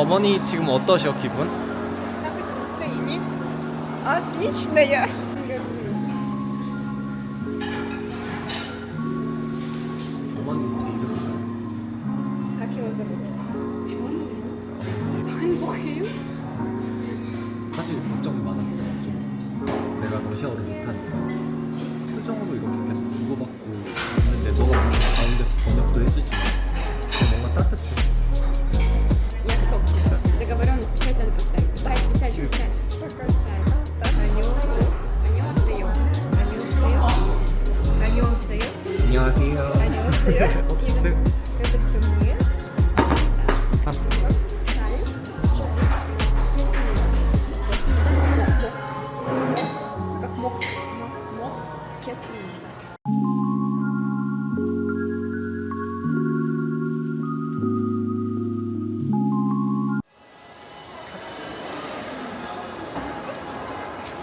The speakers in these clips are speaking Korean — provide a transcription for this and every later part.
어머니 지금 어떠셔 기분? Как у тебя настроение? Отличная. 어머니 제 이름 Как его зовут? 한복해요? 사실 걱정이 많았잖아 좀 내가 러시아어를 못하니까 표정으로 이렇게 계속 주고받고 안녕하세요. 안녕하세요. 어, 이렇게 스무요.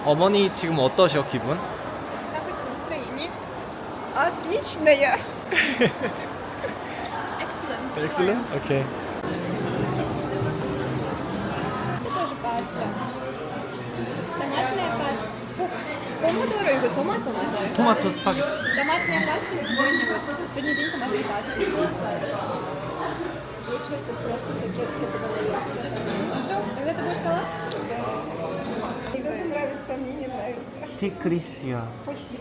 어머니 지금 어떠셔 기분? отличная. Excellent. Excellent? Окей. Okay. Это тоже паста. Томатная паста. Помодоро и томату надо. Томату спагетти. Томатная паста сегодня. Вот, сегодня день томатной пасты здесь. Если это с мясом, то кетки добавляются. Все, тогда ты будешь салат? Кому нравится, мне не нравится. 시크리스야. 혹시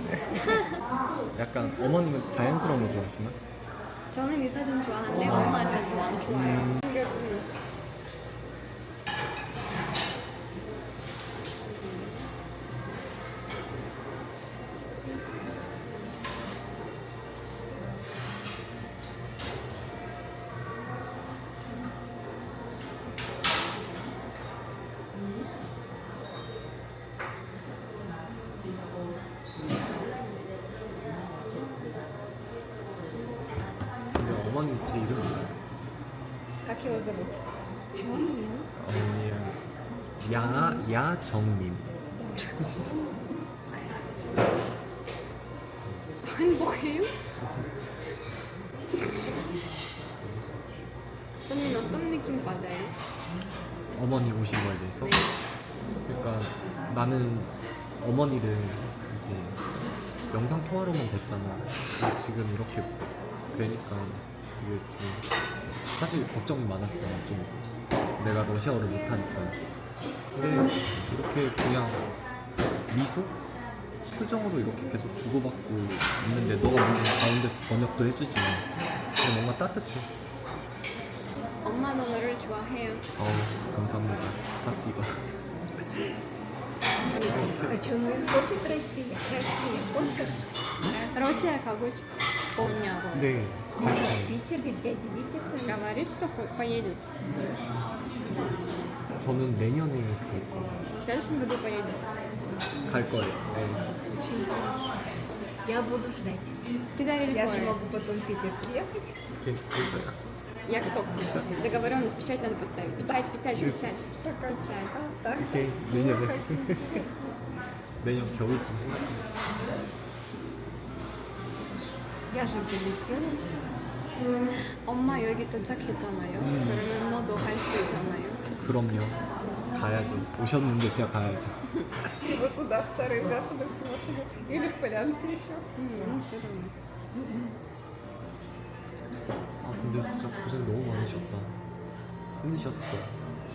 약간 어머님은 자연스러운 거 좋아하시나? 저는 이 사진 좋아하는데 엄마 사진 안 좋아해요. 음. 제 이름 뭐야? 가키워즈 모토. 언니야. 야, 야정민. 행복해요? 언니 어떤 느낌 받아요? 어머니 오신 거에 대해서? 네. 그러니까 나는 어머니를 이제 영상 통화로만 뵀잖아. 근데 지금 이렇게 되니까 이게 좀 사실 걱정이 많았잖아. 좀 내가 러시아어를 못하니까. 근데 이렇게 그냥 미소? 표정으로 이렇게 계속 주고받고 있는데 너가 뭔가 가운데서 번역도 해주지만 그냥 뭔가 따뜻해. 엄마 너를 좋아해요. 어우 감사합니다. 스파시바. А что, ну хочет Россия? Россия, хочешь? 러시아 가고 싶었 냐고. 네, 갈 거예요. Питер, ведь дядя Витя с вами. Говорит, что хо- поедет. 저는 내년에 갈 거예요. В следующем году поедет. 갈 거예요. 네. Очень хорошо. Я буду ждать. Кидай Я же рекой. могу потом в Питер приехать. 이렇게 벌써 약속. Яксок. Договоренность, печать надо поставить. Печать, печать, печать. Печать. А так? 오케이 내년에. 내년 겨울쯤 생각하고 있어. Я же долетела. 엄마 여기 도착했잖아요. 그러면 너도 갈 수 있잖아요. 그럼요. 가야죠. 오셨는데 제가 가야죠. И вот туда, в старый засадок с носом. Или в Полянце еще. 음, 너무 싫어. 아 근데 진짜 고생 너무 많으셨다. 힘드셨을 거야.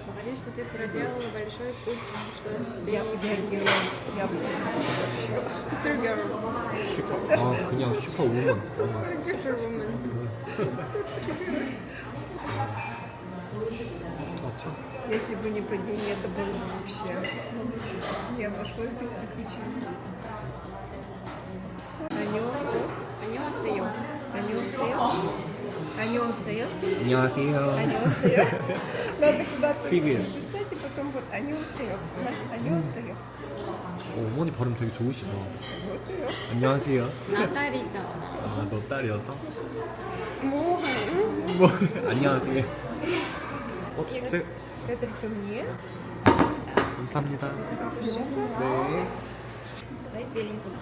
Говори, что ты проделала большой путь, что ты я, я делала. Я Супергерл. А, 그냥 Супергерл. Если бы не падение, это было бы вообще. Я обошлось без приключений. 안녕하세요. 안녕하세요. 안녕하세요. 안녕하세요. 안녕하세요. 안녕하세요. Надо куда-то Привет. записать, и потом вот 안녕하세요. 안녕하세요. 어, 어머니 발음 되게 좋으시다. 안녕하세요. 안녕하세요. 나 딸이죠. 아, 너 딸이어서? 뭐 하는? 뭐, 안녕하세요. 어, 제, Это все мне. 감사합니다. 네. Дай зеленькую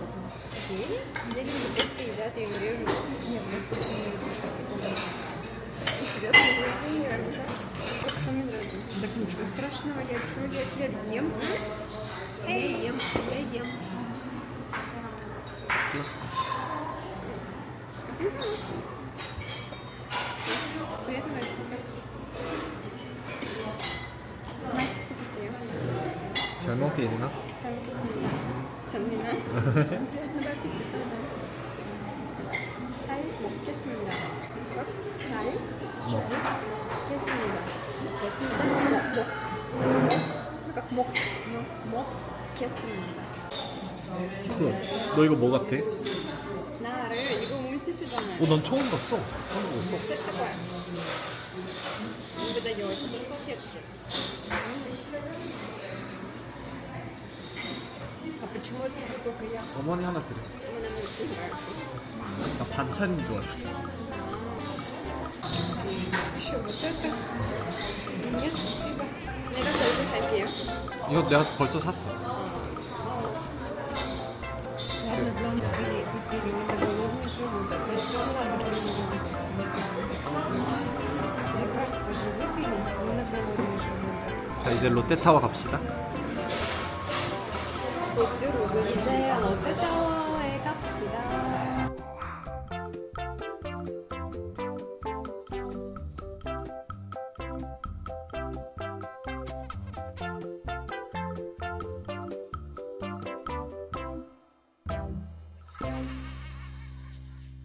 Зелень? Зелень просто едят, я ее режу. Нет, мы просто не едим. Так ничего страшного, я чую, я, я ем. Я ем, я ем. Приятного аппетита. 맛있게 드세요. 잘 먹겠나? 잘 먹겠습니다. 전미나. 겠습니다. 겠습니다. 목, 목. 그러니까 목, 목, 목. 겠습니다. 키스. 너 이거 뭐 같아? 나를 이거 뭉치시잖아요. 어, 난 처음 봤어. 처음 봤어. 됐을 거야. 열심히 소개해줄게. 어머니 들고 그냥 어머니 하나 드려. 나 반찬인 줄 알았어. Еще вот это. Нет, спасибо. 내가 결국 할게요. 이거 내가 벌써 샀어. Ладно, главное, бери, бери, не на голодный желудок. Я все надо переводить. Лекарство же выпили, не на голодный желудок. 자, 이제 롯데타워 갑시다. После рубль. 이제 롯데타워에 갑시다.